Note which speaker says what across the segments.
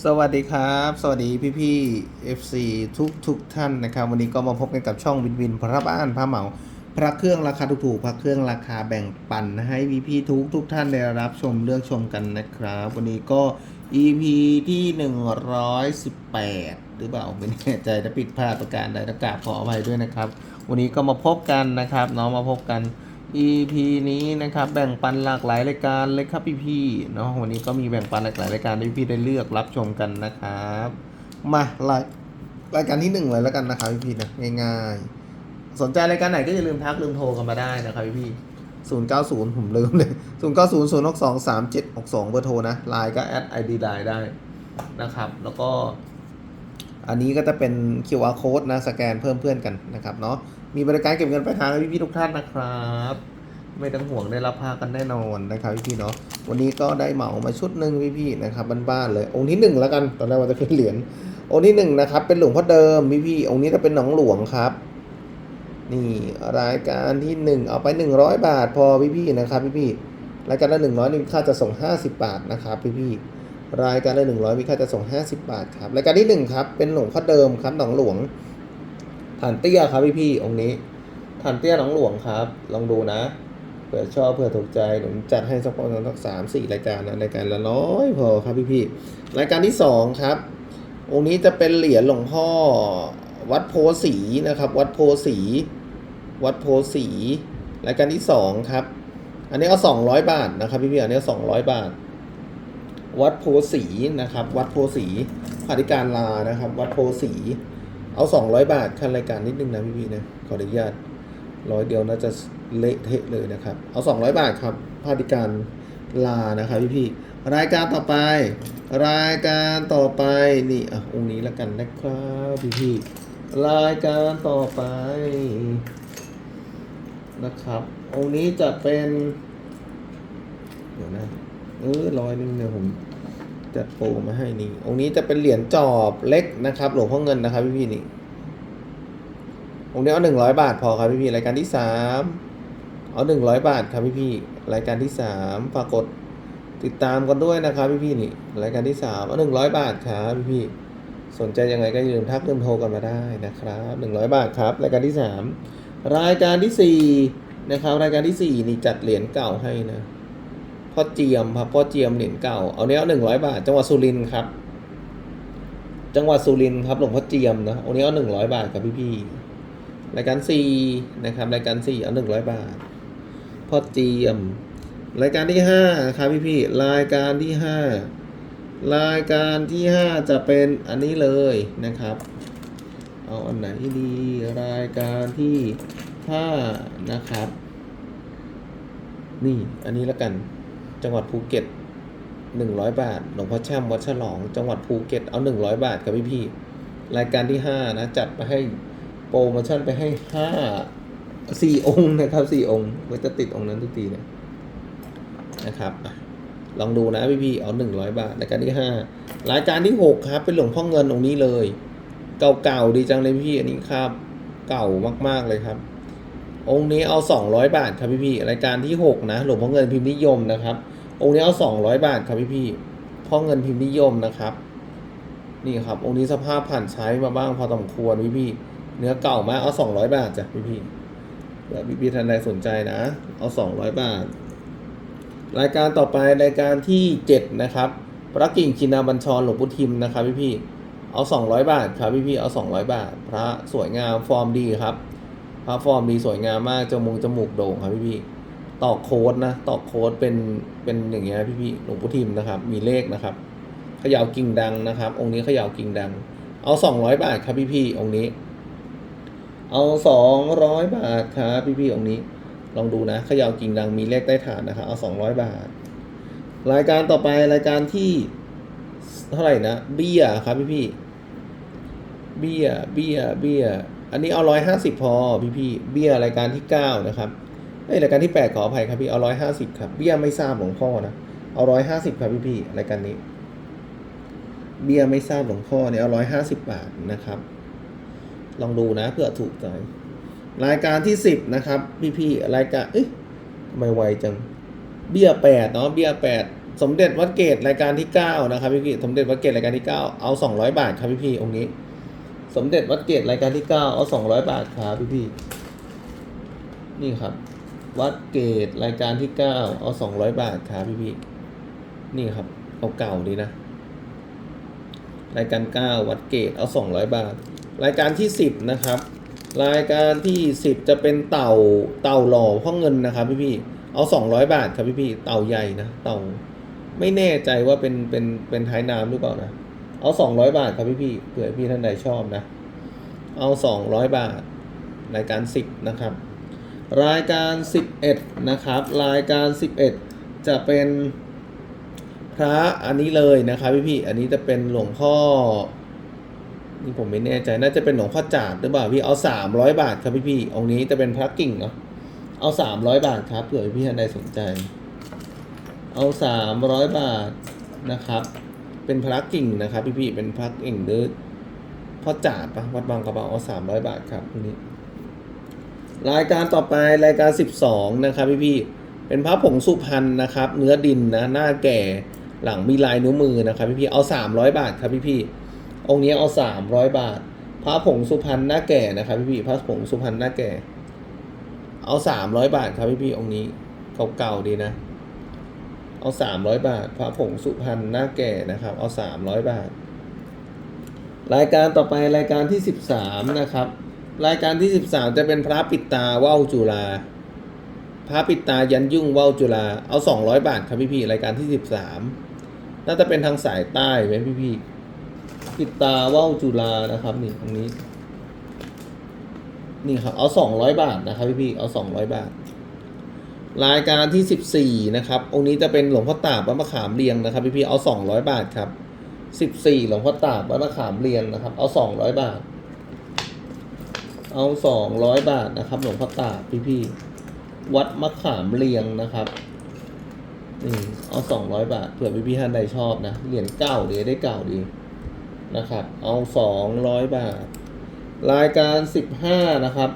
Speaker 1: สวัสดีครับ สวัสดีพี่พี่ FC ทุกทุกท่านนะครับ วันนี้ก็มาพบกันกับช่องวินวินพระบ้านพระเหมา พระเครื่องราคาถูกๆพระเครื่องราคาแบ่งปันให้พี่พี่ทุกทุกท่านได้รับชมเลือกชมกันนะครับ วันนี้ก็ EP ที่ 118 หรือเปล่าไม่แน่ใจถ้าผิดพลาดประการใดต้องกราบขออภัยด้วยนะครับ วันนี้ก็มาพบกันนะครับเนาะมาพบกัน EP นี้นะครับแบ่งปันหลากหลายรายการเลยครับพี่พี่ๆเนาะวันนี้ก็มีแบ่งปันหลากหลายรายการให้พี่ได้เลือกรับชมกันนะครับ มารายรายการที่หนึ่งเลยแล้วกันนะครับพี่พี่ๆนะง่ายๆ สนใจรายการไหนก็อย่าลืมทักลืมโทรกันมาได้นะครับพี่พี่ศูนย์เก้าศูนย์ผมลืมเลยศูนย์เก้าศูนย์ศูนย์หกสองสามเจ็ดหกสองเบอร์โทรนะไลน์ก็แอดไอดีไลน์ได้นะครับ แล้วก็อันนี้ก็จะเป็น QR code นะ สแกนเพิ่มเพื่อนกันนะครับเนาะ มีบริการเก็บเงินปลายทางให้พี่ๆทุกท่านนะครับ ไม่ต้องห่วงได้รับผ้ากันแน่นอนนะครับพี่ๆเนาะวันนี้ก็ได้เหมามาชุดหนึ่งพี่ๆนะครับบ้านๆเลยองค์ที่หนึ่งแล้วกันตอนแรกว่าจะขึ้นเหรียญองค์ที่หนึ่งนะครับเป็นหลวงพ่อเดิมพี่ๆองค์นี้จะเป็นหนองหลวงครับนี่รายการที่หนึ่งเอาไปหนึ่งร้อยบาทพอพี่ๆนะครับพี่ๆรายการละหนึ่งร้อยนี่ค่าจะส่งห้าสิบบาทนะครับพี่ๆรายการละหนึ่งร้อยมีค่าจะส่งห้าสิบบาทครับรายการที่หนึ่งครับเป็นหลวงพ่อเดิมครับหนองหลวง ฐานเตี้ยครับพี่พี่องค์นี้ฐานเตี้ยหนองหลวงครับ ลองดูนะเผื่อชอบเผื่อถูกใจผมจัดให้สักประมาณสักสามสี่รายการนะรายการละน้อยพอครับพี่พี่รายการที่สองครับ องค์นี้จะเป็นเหรียญหลวงพ่อวัดโพสีนะครับ วัดโพสีวัดโพสีรายการที่สองครับ อันนี้เอาสองร้อยบาทนะครับพี่พี่อันนี้สองร้อยบาท วัดโพสีนะครับ วัดโพสีผาธิการลานะครับ วัดโพสี เอาสองร้อยบาทคันรายการนิดนึงนะพี่พี่นะขออนุญาตร้อยเดียวน่าจะเละเทะเลยนะครับ เอาสองร้อยบาทครับผาธิการลานะครับพี่พี่รายการต่อไป รายการต่อไปนี่อะองค์นี้แล้วกันนะครับพี่พี่รายการต่อไปนะครับ องค์นี้จะเป็น เดี๋ยวนะ เออร้อยหนึงเดี๋ยผม จัดโปรมาให้นี่ องค์นี้จะเป็นเหรียญจอบเล็กนะครับ หลวงพ่อเงินนะครับพี่พี่นี่ องค์นี้เอาหนึ่งร้อยบาทพอครับพี่พี่รายการที่สามเอาหนึ่งร้อยบาทครับพี่พี่รายการที่สามฝากกดติดตามกันด้วยนะครับพี่พี่นี่รายการที่สามเอาหนึ่งร้อยบาทครับพี่พี่สนใจยังไงก็อย่าลืมทักลืมโทรกันมาได้นะครับหนึ่งร้อยบาทครับ รายการที่สามรายการที่สี่นะครับรายการที่สี่นี่จัดเหรียญเก่าให้นะ พ่อเจียมครับพ่อเจียมเหรียญเก่าเอาเนี้ยหนึ่งร้อยบาท จังหวัดสุรินทร์ครับ จังหวัดสุรินทร์ครับหลวงพ่อเจียมนะเอาเนี้ยหนึ่งร้อยบาทครับพี่พี่ๆรายการสี่นะครับรายการสี่เอาหนึ่งร้อยบาทพ่อเจียม รายการที่ห้าครับพี่พี่ๆรายการที่ห้ารายการที่ห้าจะเป็นอันนี้เลยนะครับ เอาอันไหนดีรายการที่ห้านะครับนี่ อันนี้แล้วกัน จังหวัดภูเก็ตหนึ่งร้อยบาท หลวงพ่อแช่มวัดฉลอง จังหวัดภูเก็ตเอาหนึ่งร้อยบาทครับพี่พี่รายการที่ห้านะ จัดไปให้โปรโมชั่นไปให้ห้าสี่องค์นะครับสี่องค์ก็จะติดองค์นั้นทุกทีนี่ยนะครับลองดูนะพี่พี่เอาหนึ่งร้อยบาทรายการที่ห้ารายการที่หกครับ เป็นหลวงพ่อเงินองค์นี้เลย เก่าๆดีจังเลยพี่อันนี้ครับ เก่ามากๆเลยครับ องค์นี้เอาสองร้อยบาทครับพี่พี่รายการที่หกนะ หลวงพ่อเงินพิมพ์นิยมนะครับ องค์นี้เอาสองร้อยบาทครับพี่พี่พ่อเงินพิมพ์นิยมนะครับ นี่ครับ องค์นี้สภาพผ่านใช้มาบ้างพอสมควรพี่พี่เนื้อเก่ามากเอาสองร้อยบาทจ้ะพี่พี่เผื่อพี่พี่ท่านใดสนใจนะ เอาสองร้อยบาท รายการต่อไปรายการที่เจ็ดนะครับพระกิ่งชินาบัญชรหลวงพุทิมนะครับพี่พี่เอา200บาทครับพี่พี่เอา200บาท พระสวยงามฟอร์มดีครับพระฟอร์มดีสวยงามมากจมูกจมูกโด่งครับพี่พี่ ตอกโค้ดนะตอกโค้ดเป็นเป็นอย่างเงี้ยพี่พี่หลวงพุทิมนะครับ มีเลขนะครับเขย่ากิ่งดังนะครับ องค์นี้เขย่ากิ่งดัง เอา200บาทครับพี่พี่องค์นี้ เอา200บาทครับพี่พี่องค์นี้ ลองดูนะเขย่ากิ่งดังมีเลขใต้ฐานนะครับเอา200บาท รายการต่อไปรายการที่เท่าไหร่นะเบี้ยครับพี่พี่เบี้ยเบี้ยเบี้ยอันนี้เอาร้อยห้าสิบพอพี่พี่เบี้ยรายการที่เก้านะครับ เอ้ยรายการที่แปดขออภัยครับพี่ เอาร้อยห้าสิบครับ เบี้ยไม่ทราบหลวงพ่อนะ เอาร้อยห้าสิบครับพี่พี่รายการนี้ เบี้ยไม่ทราบหลวงพ่อเนี่ยเอาร้อยห้าสิบบาทนะครับ ลองดูนะเพื่อถูกใจ รายการที่สิบนะครับ พี่พี่รายการเอ้ยทำไมไวจัง เบี้ยแปดเนาะ เบี้ยแปดสมเด็จวัดเกตรายการที่เก้านะครับพี่พี่สมเด็จวัดเกตรายการที่เก้าเอาสองร้อยบาทครับพี่พี่องค์นี้ สมเด็จวัดเกตรายการที่เก้าเอาสองร้อยบาทครับพี่พี่นี่ครับ วัดเกตรายการที่เก้าเอาสองร้อยบาทครับพี่พี่นี่ครับ เอาเก่าดีนะ รายการเก้าวัดเกตเอาสองร้อยบาท รายการที่สิบนะครับ รายการที่สิบจะเป็นเต่าเต่าหล่อพ่อเงินนะครับพี่พี่เอาสองร้อยบาทครับพี่พี่เต่าใหญ่นะเต่าไม่แน่ใจว่าเป็นเป็นเป็นท้ายน้ำหรือเปล่านะเอาสองร้อยบาทครับพี่พี่เผื่อพี่ท่านใดชอบนะ เอาสองร้อยบาทรายการสิบนะครับ รายการสิบเอ็ดนะครับ รายการสิบเอ็ดจะเป็นพระอันนี้เลยนะครับพี่พี่อันนี้จะเป็นหลวงพ่อนี่ผมไม่แน่ใจน่าจะเป็นหลวงพ่อจาดหรือเปล่าพี่เอาสามร้อยบาทครับพี่พี่องค์นี้จะเป็นพระกิ่งเนาะเอาสามร้อยบาทครับเผื่อพี่ท่านใดสนใจ เอาสามร้อยบาทนะครับ เป็นพระกิ่งนะครับ พี่พี่เป็นพระกิ่งหรือพ่อจาดปะวัดบางกระเบาเอาสามร้อยบาทครับนี้ รายการต่อไปรายการสิบสองนะครับพี่พี่เป็นพระผงสุพรรณนะครับ เนื้อดินนะหน้าแก่หลังมีลายนิ้วมือนะครับพี่พี่เอาสามร้อยบาทครับพี่พี่องค์นี้เอาสามร้อยบาท พระผงสุพรรณหน้าแก่นะครับพี่พี่พระผงสุพรรณหน้าแก่ เอาสามร้อยบาทครับพี่พี่องค์นี้เก่าๆดีนะ เอาสามร้อยบาท พระผงสุพรรณหน้าแก่นะครับ เอาสามร้อยบาท รายการต่อไปรายการที่สิบสามนะครับ รายการที่สิบสามจะเป็นพระปิดตาว่าวจุฬาพระปิดตายันยุ่งว่าวจุฬาเอาสองร้อยบาทครับพี่พี่รายการที่สิบสามน่าจะเป็นทางสายใต้ไหมพี่พี่ปิดตาว่าวจุฬานะครับนี่ตรงนี้ นี่ครับเอาสองร้อยบาทนะครับพี่พี่เอาสองร้อยบาท รายการที่สิบสี่นะครับ องค์นี้จะเป็นหลวงพ่อตาบวัดมะขามเรียงนะครับพี่พี่เอาสองร้อยบาทครับสิบสี่หลวงพ่อตาบวัดมะขามเรียงนะครับ เอาสองร้อยบาท เอาสองร้อยบาทนะครับ หลวงพ่อตาพี่พี่วัดมะขามเรียงนะครับนี่เอาสองร้อยบาทเผื่อพี่พี่ท่านใดชอบนะเหรียญเก้าดีได้เก่าดีนะครับ เอาสองร้อยบาท รายการสิบห้านะครับ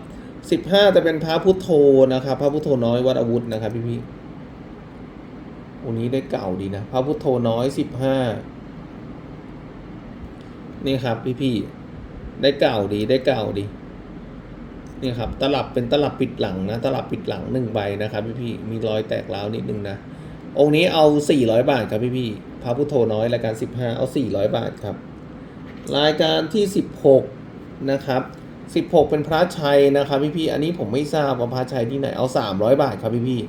Speaker 1: สิบห้าจะเป็นพระพุทโธนะครับ พระพุทโธน้อยวัดอาวุธนะครับ พี่พี่วันนี้ได้เก่าดีนะ พระพุทโธน้อยสิบห้านี่ครับ พี่พี่ได้เก่าดีได้เก่าดี นี่ครับตลับเป็นตลับปิดหลังนะตลับปิดหลังหนึ่งใบนะครับพี่พี่มีรอยแตกร้าวนิดนึงนะองค์นี้เอาสี่ร้อยบาทครับพี่พี่พระพุทโธน้อยรายการสิบห้าเอาสี่ร้อยบาทครับ รายการที่ 16 นะครับ 16 เป็นพระชัยนะครับพี่พี่อันนี้ผมไม่ทราบว่าพระชัยที่ไหนเอา 300 บาทครับพี่พี่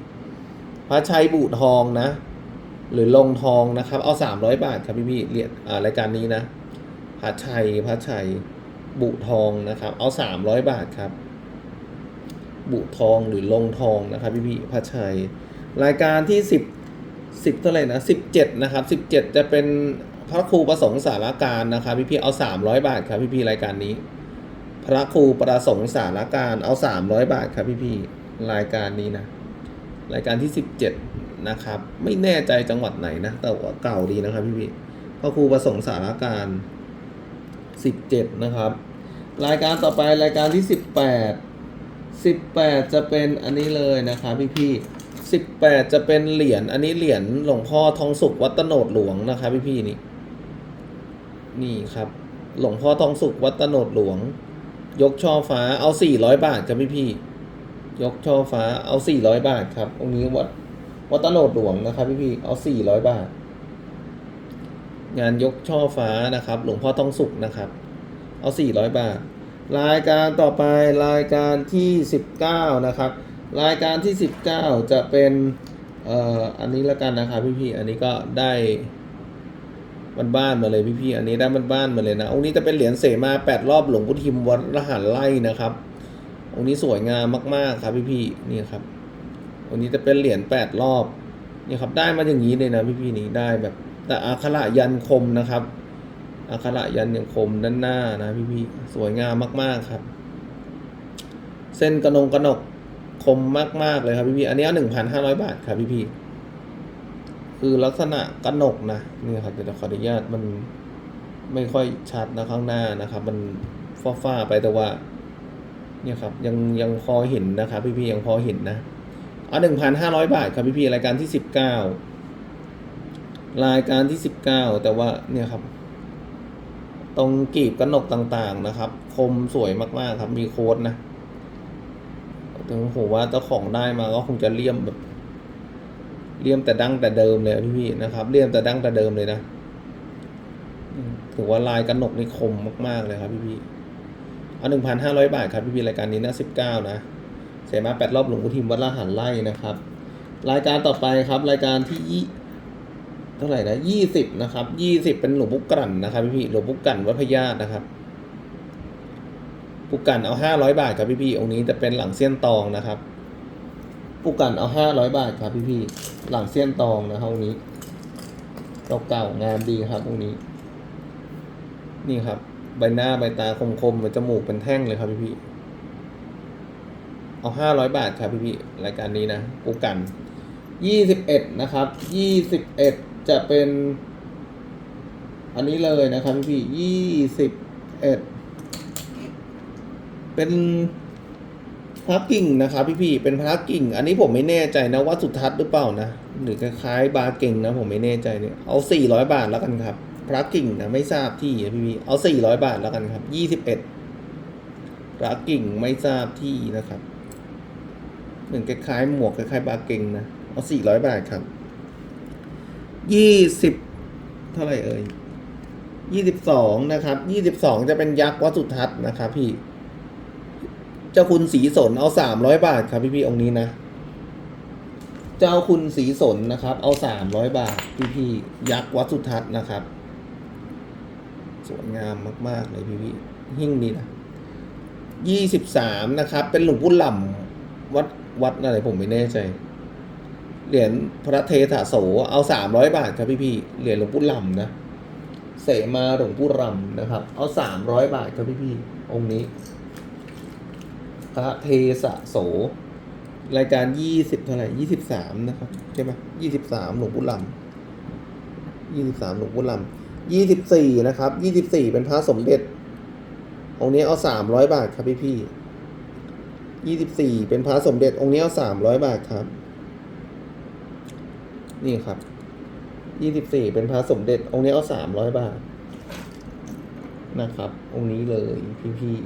Speaker 1: พระชัยบุทองนะ หรือลงทองนะครับ เอา 300 บาทครับพี่พี่เรียนอ่ารายการนี้นะพระชัยพระชัยบุทองนะครับ เอา 300 บาทครับ บุทองหรือลงทองนะครับพี่พี่พระชัย รายการที่ 10 10เท่าไหร่นะ17 นะครับ 17 จะเป็นพระครูประสงค์สารการนะครับพี่พี่เอา 300 บาทครับพี่พี่รายการนี้ พระครูประสงค์สารการเอา 300 บาทครับพี่พี่รายการนี้นะ รายการที่ 17 นะครับ ไม่แน่ใจจังหวัดไหนนะ แต่ว่าเก่าดีนะครับพี่พี่พระครูประสงค์สารการ 17 นะครับ รายการต่อไปรายการที่ 18 18 จะเป็นอันนี้เลยนะครับพี่พี่18 จะเป็นเหรียญอันนี้เหรียญหลวงพ่อทองสุขวัตโนดหลวงนะครับพี่พี่นี่นี่ครับ หลวงพ่อทองสุขวัตโนดหลวง ยกช่อฟ้าเอาสี่ร้อยบาทครับพี่พี่ยกช่อฟ้าเอาสี่ร้อยบาทครับองค์นี้วัดวัตโนดหลวงนะครับพี่พี่เอาสี่ร้อยบาท งานยกช่อฟ้านะครับ หลวงพ่อทองสุขนะครับ เอาสี่ร้อยบาท รายการต่อไปรายการที่สิบเก้านะครับ รายการที่สิบเก้าจะเป็นเอ่ออันนี้ล้วกันนะครับพี่พี่ๆอันนี้ก็ได้บ้านๆมาเลยพี่ๆอันนี้ได้บ้านๆมาเลยนะองค์นี้จะเป็นเหรียญเสมาแปดรอบหลวงพุทิมวัดรหันไล่นะครับองค์นี้สวยงามมากๆครับพี่ๆนี่ครับองค์นี้จะเป็นเหรียญแปดรอบนี่ครับได้มาอย่างนี้เลยนะพี่ๆนี่ได้แบบแต่อักขระยันคมนะครับ อักขระยันอยังคมด้านหน้านะพี่ๆสวยงามมาก ๆครับ เส้นกระนงกระหนกคมมาก ๆ เลยครับพี่ๆอันนี้หนึ่งพันห้าร้อยบาทครับพี่ๆคือลักษณะกระหนกนะนี่ครับเดี๋ยวขออนุญาตมันไม่ค่อยชัดนะข้างหน้านะครับ มันฟ้าๆไปแต่ว่า เนี่ยครับ ยังยังพอเห็นนะครับพี่พี่ๆยังพอเห็นนะเอาหนึ่งพันห้าร้อยบาทครับพี่พี่ๆรายการที่สิบเก้ารายการที่สิบเก้าแต่ว่าเนี่ยครับ ตรงกีบกระหนกต่างๆนะครับ คมสวยมากๆครับมีโค้ดนะถึงผมว่าเจ้าของได้มาก็คงจะเลี่ยมแบบเลี่ยมแต่ดั้งแต่เดิมเลยพี่ๆนะครับเลี่ยมแต่ดั้งแต่เดิมเลยนะถือว่าลายกระหนกนี่คมมากๆเลยครับพี่ๆเอาหนึ่งพันห้าร้อยบาทครับพี่ๆรายการนี้นะสิบเก้านะเสมาแปดรอบหลวงพุทิมวัดละหันไล่นะครับ รายการต่อไปครับ รายการที่ยี่ เท่าไหร่นะยี่สิบนะครับยี่สิบเป็นหลวงพุกันนะครับพี่ๆหลวงพุกันวัดพญาตนะครับปุกกันเอาห้าร้อยบาทครับพี่พี่องค์นี้จะเป็นหลังเสี้ยนตองนะครับปุกกันเอาห้าร้อยบาทครับพี่พี่หลังเสี้ยนตองนะครับองค์นี้เก่าๆงามดีครับองค์นี้ นี่ครับ ใบหน้าใบตาคมๆเหมือนจมูกเป็นแท่งเลยครับพี่พี่เอาห้าร้อยบาทครับพี่พี่รายการนี้นะปุกกันยี่สิบเอ็ดนะครับยี่สิบเอ็ด จะเป็น อันนี้เลยนะครับพี่พี่ยี่สิบเอ็ดเป็นพระกิ่งนะครับพี่พี่ๆเป็นพระกิ่ง อันนี้ผมไม่แน่ใจนะว่าสุดทัศน์หรือเปล่านะ หรือคล้ายๆบาเก่งนะ ผมไม่แน่ใจเนี่ยเอาสี่ร้อยบาทแล้วกันครับพระกิ่งนะไม่ทราบที่พี่พี่ๆเอาสี่ร้อยบาทแล้วกันครับยี่สิบเอ็ดพระกิ่งไม่ทราบที่นะครับเหมือนคล้ายๆหมวกคล้ายๆบาเก่งนะเอาสี่ร้อยบาทครับ ยี่สิบเท่าไหร่เอ่ยยี่สิบสองนะครับยี่สิบสองจะเป็นยักษ์วัดสุทัศน์นะครับพี่ เจ้าคุณสีสนเอาสามร้อยบาทครับพี่พี่องค์นี้นะ เจ้าคุณสีสนนะครับ เอาสามร้อยบาทพี่พี่ยักษ์วัดสุทัศน์นะครับ สวยงามมาก ๆ เลยพี่พี่หิ้งนี้นะยี่สิบสามนะครับ เป็นหลวงปู่หล่ำวัดวัดอะไรผมไม่แน่ใจ เหรียญพระเทถาโสเอาสามร้อยบาทครับพี่พี่เหรียญหลวงปู่ลำนะเสมาหลวงปู่รำนะครับ เอาสามร้อยบาทครับพี่พี่องค์นี้ พระเทสะโส รายการยี่สิบเท่าไหร่ยี่สิบสามนะครับใช่ไหมยี่สิบสามหลวงปู่ลำยี่สิบสามหลวงปู่ลำยี่สิบสี่นะครับยี่สิบสี่เป็นพระสมเด็จ องค์นี้เอาสามร้อยบาทครับพี่พี่ยี่สิบสี่เป็นพระสมเด็จองค์นี้เอาสามร้อยบาทครับ นี่ครับยี่สิบสี่เป็นพระสมเด็จ องค์นี้เอาสามร้อยบาท นะครับ องค์นี้เลยพี่พี่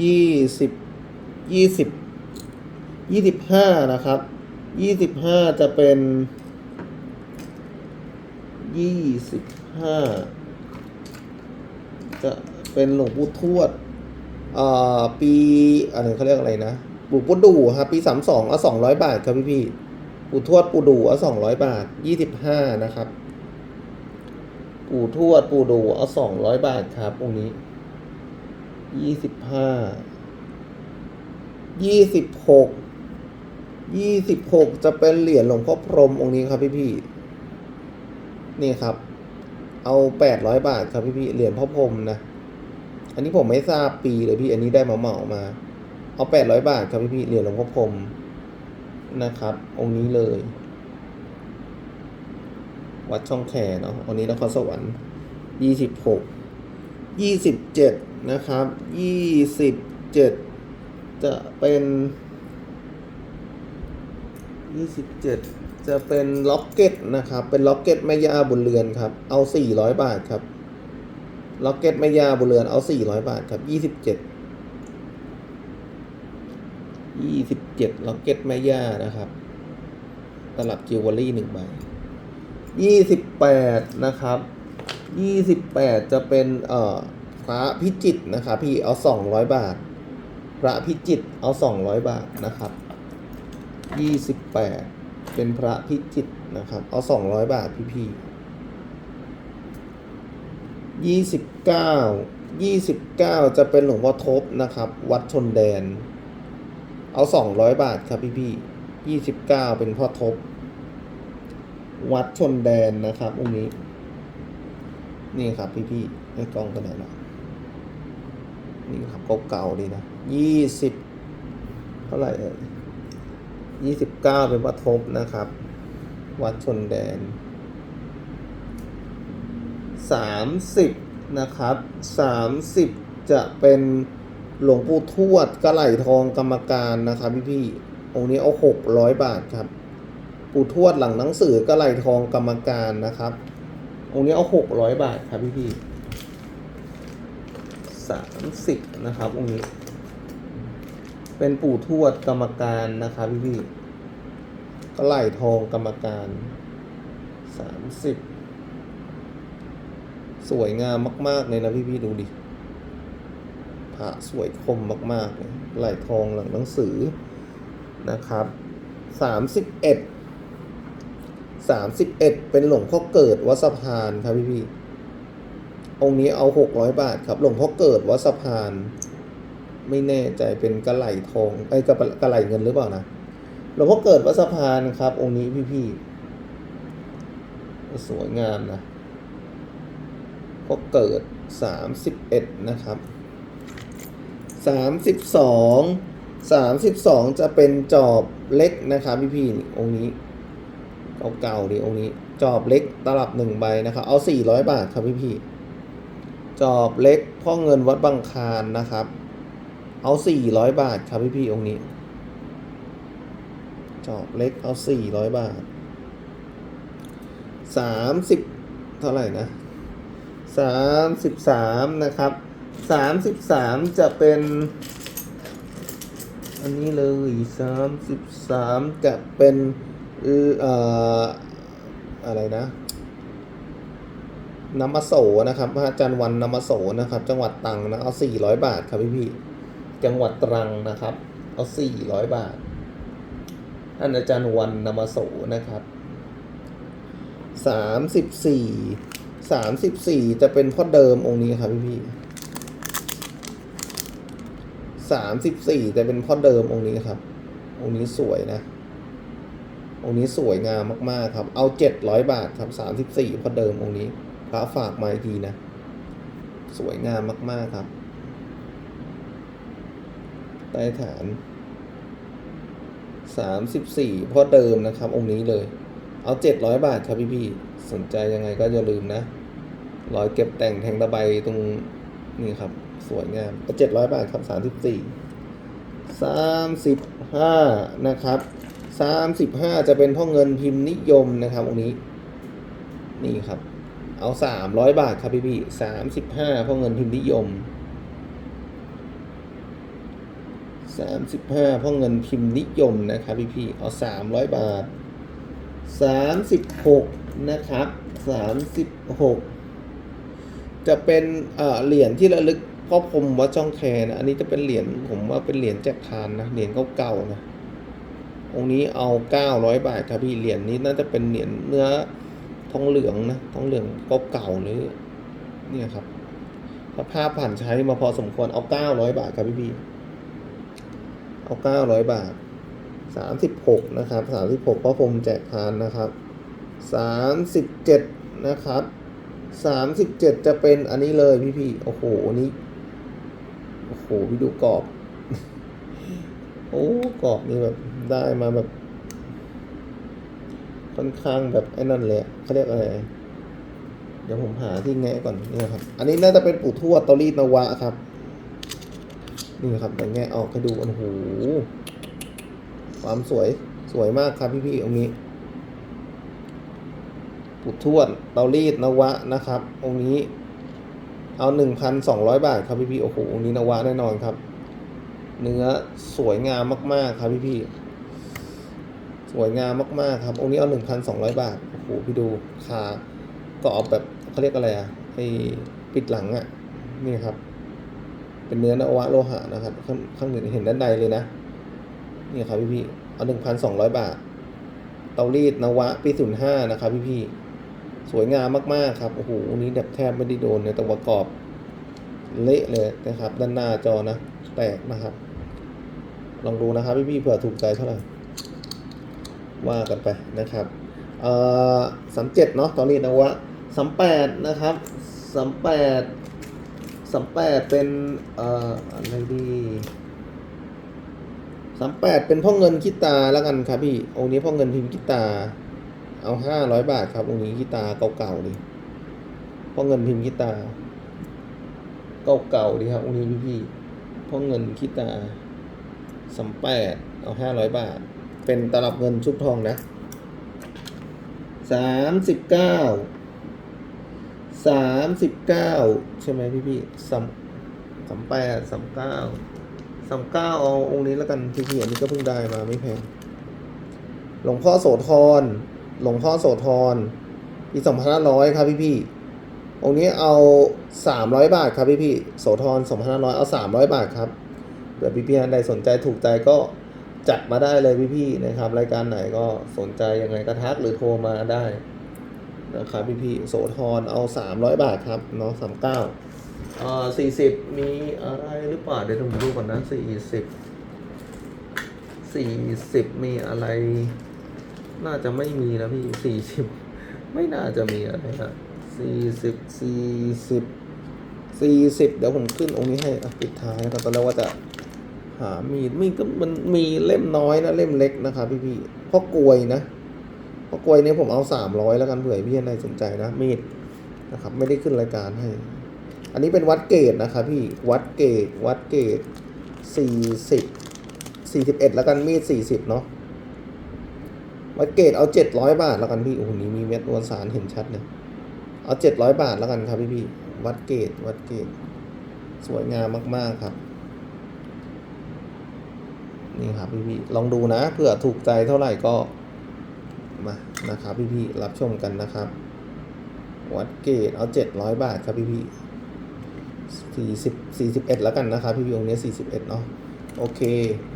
Speaker 1: ยี่สิบยี่สิบยี่สิบห้านะครับยี่สิบห้าจะเป็นยี่สิบห้าจะเป็นหลวงปู่ทวดอ่าปีอะไรเขาเรียกอะไรนะปู่ปู่ดูครับปีสามสองเอาสองร้อยบาทครับพี่พี่ ปู่ทวดปู่ดูเอาสองร้อยบาทยี่สิบห้านะครับ ปู่ทวดปู่ดูเอาสองร้อยบาทครับองค์นี้ยี่สิบห้ายี่สิบหกยี่สิบหกจะเป็นเหรียญหลวงพ่อพรหมองค์นี้ครับพี่พี่นี่ครับ เอาแปดร้อยบาทครับพี่พี่เหรียญพ่อพรหมนะ อันนี้ผมไม่ทราบปีเลยพี่ อันนี้ได้มาเหมามา เอาแปดร้อยบาทครับพี่พี่เหรียญหลวงพ่อพรหม นะครับ องค์นี้เลย วัดช่องแคเนาะองนี้นครสวรรค์ยี่สิบหกยี่สิบเจ็ดนะครับยี่สิบเจ็ดจะเป็นยี่สิบเจ็ดจะเป็นล็อกเก็ตนะครับ เป็นล็อกเก็ตแม่ย่าบุญเรือนครับ เอาสี่ร้อยบาทครับ ล็อกเก็ตแม่ย่าบุญเรือนเอาสี่ร้อยบาทครับยี่สิบเจ็ด ยี่สิบเจ็ดล็อกเก็ตแม่ย่านะครับ ตลับจิวเวลรี่หนึ่งใบยี่สิบแปดนะครับยี่สิบแปดจะเป็นเอ่อพระพิจิตนะครับพี่เอาสองร้อยบาท พระพิจิตเอาสองร้อยบาทนะครับยี่สิบแปดเป็นพระพิจิตนะครับ เอาสองร้อยบาทพี่พี่ยี่สิบเก้ายี่สิบเก้าจะเป็นหลวงพ่อทบนะครับ วัดชนแดน เอาสองร้อยบาทครับพี่พี่ยี่สิบเก้าเป็นพ่อทบ วัดชนแดนนะครับองค์นี้ นี่ครับพี่พี่ให้กล้องกันหน่อยนะนี่ครับเก่าๆดีนะยี่สิบเท่าไหร่เอ่ยยี่สิบเก้าเป็นวัดทบนะครับ วัดชนแดนสามสิบนะครับสามสิบจะเป็น หลวงปู่ทวดกระไหลทองกรรมการนะครับพี่พี่องค์นี้เอาหกร้อยบาทครับ ปู่ทวดหลังหนังสือกระไหลทองกรรมการนะครับ องค์นี้เอาหกร้อยบาทครับพี่พี่สามสิบนะครับองค์นี้ เป็นปู่ทวดกรรมการนะครับพี่พี่กระไหลทองกรรมการสามสิบสวยงามมาก ๆ เลยนะพี่พี่ดูดิ พระสวยคมมากๆเลยไหลทองหลังหนังสือนะครับสามสิบเอ็ดสามสิบเอ็ดเป็นหลวงพ่อเกิดวัดสะพานครับพี่พี่องค์นี้เอาหกร้อยบาทครับ หลวงพ่อเกิดวัดสะพาน ไม่แน่ใจเป็นกระไหลทองไอ้ยกระกระไหลเงินหรือเปล่านะหลวงพ่อเกิดวัดสะพานครับ องค์นี้พี่พี่สวยงามนะพ่อเกิดสามสิบเอ็ดนะครับ สามสิบสองสามสิบสองจะเป็นจอบเล็กนะครับพี่พี่นี่องค์นี้เก่าๆดิองค์นี้ จอบเล็กตลับหนึ่งใบนะครับเอาสี่ร้อยบาทครับพี่พี่จอบเล็กพ่อเงินวัดบางคารนะครับ เอาสี่ร้อยบาทครับพี่พี่องค์นี้ จอบเล็กเอาสี่ร้อยบาทสามสิบเท่าไหร่นะสามสิบสามนะครับ สามสิบสามจะเป็น อันนี้เลยสามสิบสามจะเป็นเอ่ออะไรนะน้ำมะโสนะครับพระอาจารย์วันน้ำมะโสนะครับ จังหวัดตรังนะเอาสี่ร้อยบาทครับพี่พี่จังหวัดตรังนะครับ เอาสี่ร้อยบาทท่านอาจารย์วันน้ำมะโสนะครับสามสิบสี่สามสิบสี่จะเป็นพ่อเดิมองค์นี้ครับพี่พี่ สามสิบสี่จะเป็นพ่อเดิมองค์นี้ครับ องค์นี้สวยนะ องค์นี้สวยงามมากๆครับ เอาเจ็ดร้อยบาทครับสามสิบสี่พ่อเดิมองค์นี้ พระฝากมาอีกทีนะ สวยงามมากๆครับ ใต้ฐานสามสิบสี่พ่อเดิมนะครับ องค์นี้เลย เอาเจ็ดร้อยบาทครับพี่พี่ๆสนใจยังไงก็อย่าลืมนะรอยเก็บแต่งแทงตะไบตรงนี่ครับ สวยงามก็เจ็ดร้อยบาทครับสามสิบสี่สามสิบห้านะครับสามสิบห้าจะเป็นพ่อเงินพิมพ์นิยมนะครับองค์นี้ นี่ครับ เอาสามร้อยบาทครับพี่พี่สามสิบห้าพ่อเงินพิมพ์นิยมสามสิบห้าพ่อเงินพิมพ์นิยมนะครับพี่พี่เอาสามร้อยบาทสามสิบหกนะครับสามสิบหกจะเป็นเหรียญที่ระลึก พ่อพรมวัดช่องแคนะอันนี้จะเป็นเหรียญผมว่าเป็นเหรียญแจกทานนะเหรียญเก่าๆนะองค์นี้เอาเก้าร้อยบาทครับพี่เหรียญนี้น่าจะเป็นเหรียญเนื้อทองเหลืองนะทองเหลืองเก่าๆหรือเนี่ยครับถ้าภาพผ่านใช้มาพอสมควรเอาเก้าร้อยบาทครับพี่พี่เอาเก้าร้อยบาทสามสิบหกนะครับสามสิบหกพระพรมแจกทานนะครับสามสิบเจ็ดนะครับสามสิบเจ็ดจะเป็นอันนี้เลยพี่พี่โอ้โหอันนี้ อ้โหพี่ดูกรอบ โอ้กรอบนี่แบบได้มาแบบ ค่อนข้างแบบไอ้นั่นเลยเขาเรียกอะไร เดี๋ยวผมหาที่แงะก่อนนี่ครับ อันนี้น่าจะเป็นปู่ทวดเตอรีดนวะครับ นี่ครับแต่แงะออกให้ดูโอ้โหความสวยสวยมากครับพี่ๆองค์นี้ปู่ทวดเตารีดนวะนะครับ องค์นี้ เอาหนึ่งพันสองร้อยบาทครับพี่ๆโอ้โหนี้นวะแน่นอนครับ เนื้อสวยงามมาก ๆ ครับพี่พี่สวยงามมาก ๆ ครับ องค์นี้เอาหนึ่งพันสองร้อยบาท โอ้โห พี่ดูคาก็เอาแบบเขาเรียกอะไรอะไอ้ปิดหลังอะนี่ครับ เป็นเนื้อนวะโลหะนะครับ ข้างข้างหนึ่งเห็นด้านในเลยนะ นี่ครับพี่พี่เอาหนึ่งพันสองร้อยบาท เตารีดนวะปีศูนย์ห้านะครับพี่พี่ สวยงามมากๆครับ โอ้โหองค์นี้แบบแทบไม่ได้โดนในตัวประกอบ เละเลยนะครับ ด้านหน้าจอนะ แตกนะครับ ลองดูนะครับพี่ๆเผื่อถูกใจเท่าไหร่ ว่ากันไปนะครับเอ่อสามเจ็ดเนาะตอนนี้นะวะสามแปดนะครับสามแปดสามแปดเป็นเอ่ออะไรดีสามแปดเป็นพ่อเงินคิตาแล้วกันครับพี่องค์นี้พ่อเงินพิมพ์คิตา เอาห้าร้อยบาทครับองนี้คิตาเก่าๆดิพ่อเงินพิมพ์คิตาเก่าๆดีครับองนี้พี่ๆพ่อเงินคิตาสามแปดเอาห้าร้อยบาท เป็นตลับเงินชุบทองนะสามสิบเก้าสามสิบเก้าใช่ไหมพี่พี่สามสามแปดสามเก้าสามเก้าเอาองค์นี้แล้วกันพี่พี่อันนี้ก็เพิ่งได้มาไม่แพงหลวงพ่อโสธร หลวงพ่อโสธรปีสองพันห้าร้อยครับพี่พี่องค์นี้เอาสามร้อยบาทครับพี่พี่โสธรสองพันห้าร้อยเอาสามร้อยบาทครับเผื่อพี่พี่ท่านใดสนใจถูกใจก็จัดมาได้เลยพี่พี่นะครับ รายการไหนก็สนใจยังไงก็ทักหรือโทรมาได้นะครับพี่พี่โสธรเอาสามร้อยบาทครับเนาะสามเก้าเอ่อสี่สิบมีอะไรหรือเปล่าเดี๋ยวผมดูก่อนนะสี่สิบสี่สิบมีอะไร น่าจะไม่มีแล้วพี่สี่สิบไม่น่าจะมีอะไรนะสี่สิบสี่สิบสี่สิบเดี๋ยวผมขึ้นองค์นี้ให้ปิดท้ายนะครับตอนแรกว่าจะหามีดมีดก็มันมีเล่มน้อยนะเล่มเล็กนะครับพี่พี่เพราะกลวยนะเพราะกลวยเนี้ยผมเอาสามร้อยแล้วกันเผื่อพี่ท่านใดสนใจนะมีดนะครับ ไม่ได้ขึ้นรายการให้ อันนี้เป็นวัดเกตนะครับพี่วัดเกตวัดเกตสี่สิบสี่สิบเอ็ดแล้วกันมีดสี่สิบเนาะ วัดเกตเอาเจ็ดร้อยบาทแล้วกันพี่โอ้โหนี่มีเม็ดมวลสารเห็นชัดเลยเอาเจ็ดร้อยบาทแล้วกันครับพี่พี่วัดเกตวัดเกตสวยงามมาก ๆ ครับ นี่ครับพี่พี่ลองดูนะเผื่อถูกใจเท่าไหร่ก็มานะครับพี่พี่รับชมกันนะครับ วัดเกตเอาเจ็ดร้อยบาทครับพี่พี่สี่สิบสี่สิบเอ็ดแล้วกันนะครับพี่พี่องค์นี้สี่สิบเอ็ดเนาะ โอเค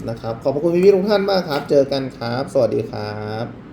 Speaker 1: นะครับ ขอบพระคุณพี่ๆทุกท่านมากครับ เจอกันครับ สวัสดีครับ